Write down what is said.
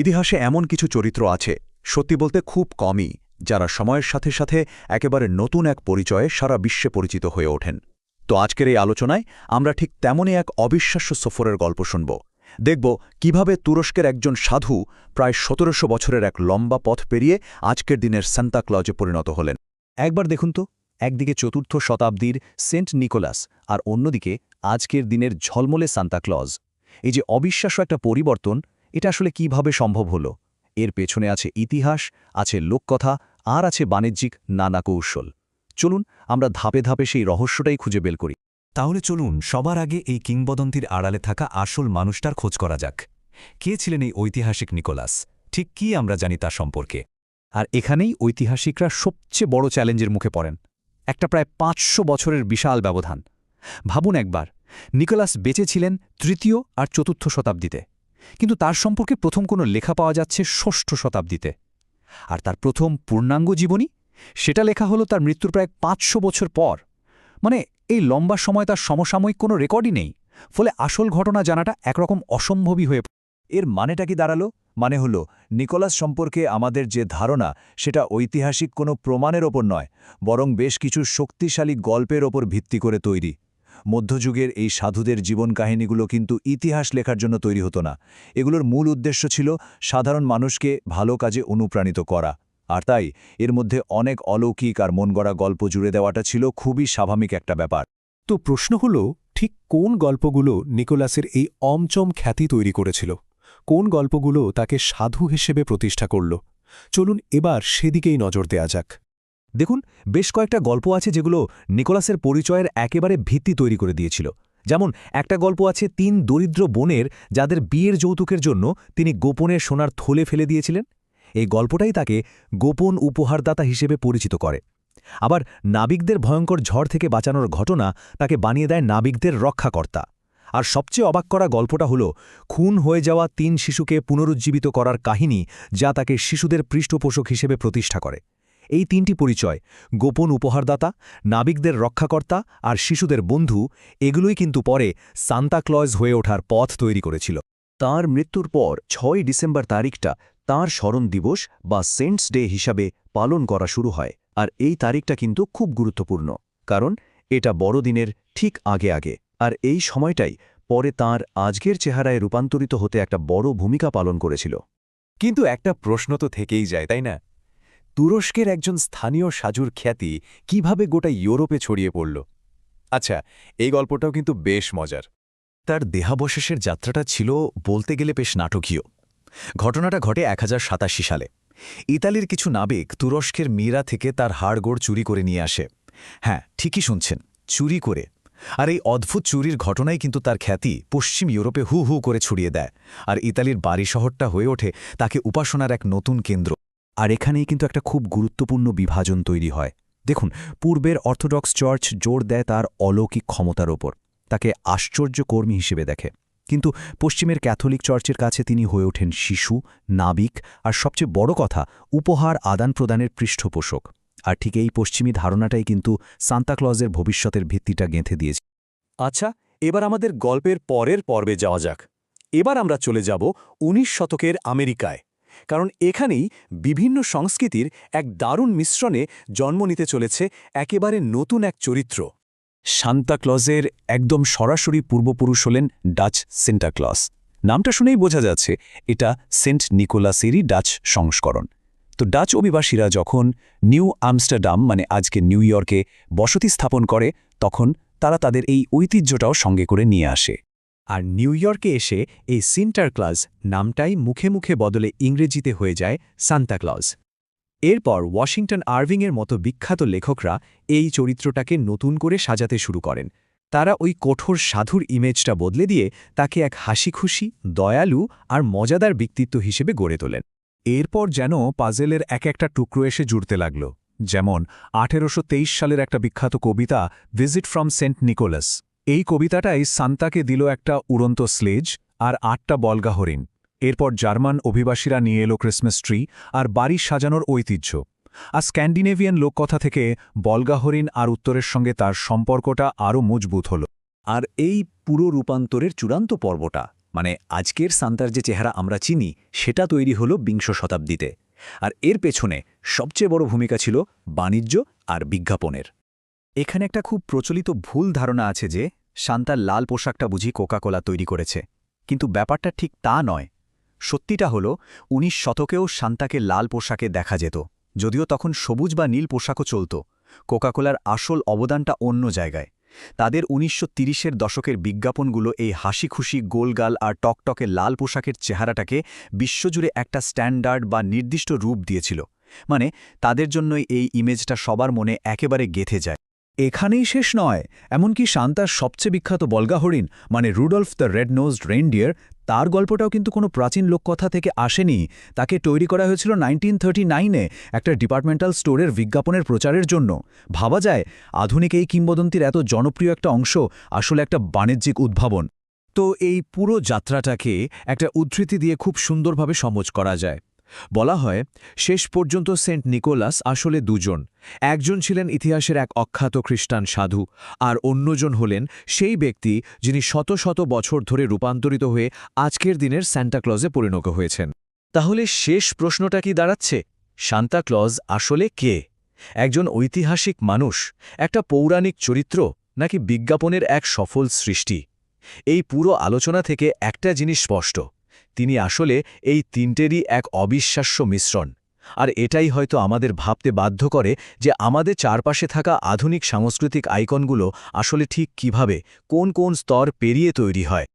ইতিহাসে এমন কিছু চরিত্র আছে, সত্যি বলতে খুব কমই, যারা সময়ের সাথে সাথে একেবারে নতুন এক পরিচয়ে সারা বিশ্বে পরিচিত হয়ে ওঠেন। তো আজকের এই আলোচনায় আমরা ঠিক তেমনই এক অবিশ্বাস্য সফরের গল্প শুনব। দেখব কীভাবে তুরস্কের একজন সাধু প্রায় সতেরোশো বছরের এক লম্বা পথ পেরিয়ে আজকের দিনের সান্তাক্লজে পরিণত হলেন। একবার দেখুন তো, একদিকে চতুর্থ শতাব্দীর সেন্ট নিকোলাস আর অন্যদিকে আজকের দিনের ঝলমলে সান্তাক্লজ এই যে অবিশ্বাস্য একটা পরিবর্তন এটা আসলে কীভাবে সম্ভব হলো? এর পেছনে আছে ইতিহাস, আছে লোককথা, আর আছে বাণিজ্যিক নানা কৌশল। চলুন, আমরা ধাপে ধাপে সেই রহস্যটাই খুঁজে বের করি। তাহলে চলুন, সবার আগে এই কিংবদন্তির আড়ালে থাকা আসল মানুষটার খোঁজ করা যাক। কে ছিলেন এই ঐতিহাসিক নিকোলাস? ঠিক কি আমরা জানি তার সম্পর্কে? আর এখানেই ঐতিহাসিকরা সবচেয়ে বড় চ্যালেঞ্জের মুখে পড়েন। একটা প্রায় পাঁচশো বছরের বিশাল ব্যবধান। ভাবুন একবার, নিকোলাস বেঁচে ছিলেন তৃতীয় আর চতুর্থ শতাব্দীতে। কিন্তু তার সম্পর্কে প্রথম কোনো লেখা পাওয়া যাচ্ছে ষষ্ঠ শতাব্দীতে। আর তার প্রথম পূর্ণাঙ্গ জীবনী, সেটা লেখা হলো তার মৃত্যুর প্রায় পাঁচশো বছর পর। মানে এই লম্বা সময় তার সমসাময়িক কোনো রেকর্ডই নেই, ফলে আসল ঘটনা জানাটা একরকম অসম্ভবই হয়ে এর মানেটা কি দাঁড়াল? মানে হল, নিকোলাস সম্পর্কে আমাদের যে ধারণা, সেটা ঐতিহাসিক কোনো প্রমাণের ওপর নয়, বরং বেশ কিছু শক্তিশালী গল্পের ওপর ভিত্তি করে তৈরি। মধ্যযুগের এই সাধুদের জীবন কাহিনীগুলো কিন্তু ইতিহাস লেখার জন্য তৈরি হতো না। এগুলোর মূল উদ্দেশ্য ছিল সাধারণ মানুষকে ভালো কাজে অনুপ্রাণিত করা। আর তাই এর মধ্যে অনেক অলৌকিক আর মন গড়া গল্প জুড়ে দেওয়াটা ছিল খুবই স্বাভাবিক একটা ব্যাপার। তো প্রশ্ন হল, ঠিক কোন গল্পগুলো নিকোলাসের এই অমচম খ্যাতি তৈরি করেছিল? কোন গল্পগুলো তাকে সাধু হিসেবে প্রতিষ্ঠা করল? চলুন এবার সেদিকেই নজর দেয়া যাক। দেখুন, বেশ কয়েকটা গল্প আছে যেগুলো নিকোলাসের পরিচয়ের একেবারে ভিত্তি তৈরি করে দিয়েছিল। যেমন, একটা গল্প আছে তিন দরিদ্র বোনের যাদের বিয়ের যৌতুকের জন্য তিনি গোপনে সোনার থলে ফেলে দিয়েছিলেন। এই গল্পটাই তাকে গোপন উপহারদাতা হিসেবে পরিচিত করে। আবার নাবিকদের ভয়ঙ্কর ঝড় থেকে বাঁচানোর ঘটনা তাকে বানিয়ে দেয় নাবিকদের রক্ষাকর্তা। আর সবচেয়ে অবাক করা গল্পটা হল, খুন হয়ে যাওয়া তিন শিশুকে পুনরুজ্জীবিত করার কাহিনী যা তাকে শিশুদের পৃষ্ঠপোষক হিসেবে প্রতিষ্ঠা করে। এই তিনটি পরিচয়, গোপন উপহারদাতা, নাবিকদের রক্ষাকর্তা আর শিশুদের বন্ধু, এগুলোই কিন্তু পরে সান্তাক্লজ হয়ে ওঠার পথ তৈরি করেছিল। তার মৃত্যুর পর ছয় ডিসেম্বর তারিখটা তার স্মরণ দিবস বা সেন্টস ডে হিসাবে পালন করা শুরু হয় আর এই তারিখটা কিন্তু খুব গুরুত্বপূর্ণ, কারণ এটা বড়দিনের ঠিক আগে আগে। আর এই সময়টাই পরে তার আজকের চেহারায় রূপান্তরিত হতে একটা বড় ভূমিকা পালন করেছিল। কিন্তু একটা প্রশ্ন তো থেকেই যায়, তাই না? তুরস্কের একজন স্থানীয় সাজুর খ্যাতি কীভাবে গোটা ইউরোপে ছড়িয়ে পড়ল? আচ্ছা এই গল্পটাও কিন্তু বেশ মজার। তার দেহাবশেষের যাত্রাটা ছিল বলতে গেলে বেশ নাটকীয়। ঘটনাটা ঘটে এক হাজার সাতাশি সালে। ইতালির কিছু নাবিক তুরস্কের মীরা থেকে তার হাড়গোড় চুরি করে নিয়ে আসে। হ্যাঁ ঠিকই শুনছেন, চুরি করে। আর এই অদ্ভুত চুরির ঘটনাই কিন্তু তার খ্যাতি পশ্চিম ইউরোপে হু হু করে ছড়িয়ে দেয়। আর ইতালির বাড়ি শহরটা হয়ে ওঠে তাকে উপাসনার এক নতুন কেন্দ্র। আর এখানেই কিন্তু একটা খুব গুরুত্বপূর্ণ বিভাজন তৈরি হয়। দেখুন, পূর্বের অর্থোডক্স চার্চ জোর দেয় তার অলৌকিক ক্ষমতার ওপর, তাকে আশ্চর্য কর্মী হিসেবে দেখে। কিন্তু পশ্চিমের ক্যাথলিক চার্চের কাছে তিনি হয়ে ওঠেন শিশু, নাবিক, আর সবচেয়ে বড় কথা, উপহার আদান প্রদানের পৃষ্ঠপোষক। আর ঠিক এই পশ্চিমী ধারণাটাই কিন্তু সান্তাক্লজের ভবিষ্যতের ভিত্তিটা গেঁথে দিয়েছে। আচ্ছা এবার আমাদের গল্পের পরের পর্বে যাওয়া যাক। এবার আমরা চলে যাব ১৯ শতকের আমেরিকায়। কারণ এখানেই বিভিন্ন সংস্কৃতির এক দারুণ মিশ্রণে জন্ম নিতে চলেছে একেবারে নতুন এক চরিত্র। সান্তাক্লজের একদম সরাসরি পূর্বপুরুষ হলেন ডাচ সেন্টাক্লজ নামটা শুনেই বোঝা যাচ্ছে এটা সেন্ট নিকোলাসেরই ডাচ সংস্করণ। তো ডাচ অভিবাসীরা যখন নিউ আমস্টারডাম মানে আজকে নিউ ইয়র্কে বসতি স্থাপন করে, তখন তারা তাদের এই ঐতিহ্যটাও সঙ্গে করে নিয়ে আসে। আর নিউ ইয়র্কে এসে এই সিন্টারক্লাজ নামটাই মুখে মুখে বদলে ইংরেজিতে হয়ে যায় সান্তাক্লজ এরপর ওয়াশিংটন আরভিংয়ের মতো বিখ্যাত লেখকরা এই চরিত্রটাকে নতুন করে সাজাতে শুরু করেন। তারা ওই কঠোর সাধুর ইমেজটা বদলে দিয়ে তাকে এক হাসিখুশি, দয়ালু আর মজাদার ব্যক্তিত্ব হিসেবে গড়ে তোলেন। এরপর যেন পাজেলের এক একটা টুকরো এসে জুড়তে লাগল, যেমন আঠেরোশো তেইশ সালের একটা বিখ্যাত কবিতা, ভিজিট ফ্রম সেন্ট নিকোলাস এই কবিতাটাই সান্তাকে দিল একটা উড়ন্ত স্লেজ আর আটটা বলগা হরিণ। এরপর জার্মান অভিবাসীরা নিয়ে এলো ক্রিসমাস ট্রি আর বাড়ি সাজানোর ঐতিহ্য। আর স্ক্যান্ডিনেভিয়ান লোককথা থেকে বলগা হরিণ আর উত্তরের সঙ্গে তার সম্পর্কটা আরও মজবুত হল। আর এই পুরো রূপান্তরের চূড়ান্ত পর্বটা মানে আজকের সান্তার যে চেহারা আমরা চিনি, সেটা তৈরি হলো বিংশ শতাব্দীতে। আর এর পেছনে সবচেয়ে বড় ভূমিকা ছিল বাণিজ্য আর বিজ্ঞাপনের। এখানে একটা খুব প্রচলিত ভুল ধারণা আছে যে, শান্তার লাল পোশাকটা বুঝি কোকাকোলা তৈরি করেছে। কিন্তু ব্যাপারটা ঠিক তা নয়। সত্যিটা হলো, উনিশ শতকেও শান্তাকে লাল পোশাকে দেখা যেত, যদিও তখন সবুজ বা নীল পোশাকও চলত। কোকাকোলার আসল অবদানটা অন্য জায়গায়। তাদের উনিশশো তিরিশের দশকের বিজ্ঞাপনগুলো এই হাসি খুশি গোলগাল আর টকটকে লাল পোশাকের চেহারাটাকে বিশ্বজুড়ে একটা স্ট্যান্ডার্ড বা নির্দিষ্ট রূপ দিয়েছিল। মানে তাদের জন্যই এই ইমেজটা সবার মনে একেবারে গেথে যায়। এখানেই শেষ নয়। এমনকি শান্তার সবচেয়ে বিখ্যাত বলগা হরিণ মানে Rudolph the red nosed reindeer, তার গল্পটাও কিন্তু কোনো প্রাচীন লোককথা থেকে আসেনি। তাকে তৈরি করা হয়েছিল নাইনটিন থার্টি নাইনে একটা ডিপার্টমেন্টাল স্টোরের বিজ্ঞাপনের প্রচারের জন্য। ভাবা যায়, আধুনিক এই কিংবদন্তির এত জনপ্রিয় একটা অংশ আসলে একটা বাণিজ্যিক উদ্ভাবন। তো এই পুরো যাত্রাটাকে একটা উদ্ধৃতি দিয়ে খুব সুন্দরভাবে সমজ করা যায়। বলা হয়, শেষ পর্যন্ত সেন্ট নিকোলাস আসলে দুজন। একজন ছিলেন ইতিহাসের এক অখ্যাত খ্রিস্টান সাধু, আর অন্যজন হলেন সেই ব্যক্তি যিনি শত শত বছর ধরে রূপান্তরিত হয়ে আজকের দিনের স্যান্টাক্লজে পরিণত হয়েছেন। তাহলে শেষ প্রশ্নটা কি দাঁড়াচ্ছে? সান্তাক্লজ আসলে কে? একজন ঐতিহাসিক মানুষ, একটা পৌরাণিক চরিত্র, নাকি বিজ্ঞাপনের এক সফল সৃষ্টি? এই পুরো আলোচনা থেকে একটা জিনিস স্পষ্ট। তিনি আসলে এই তিনটেরই এক অবিশ্বাস্য মিশ্রণ। আর এটাই হয়তো আমাদের ভাবতে বাধ্য করে যে আমাদের চারপাশে থাকা আধুনিক সাংস্কৃতিক আইকনগুলো আসলে ঠিক কীভাবে, কোন কোন স্তর পেরিয়ে তৈরি হয়।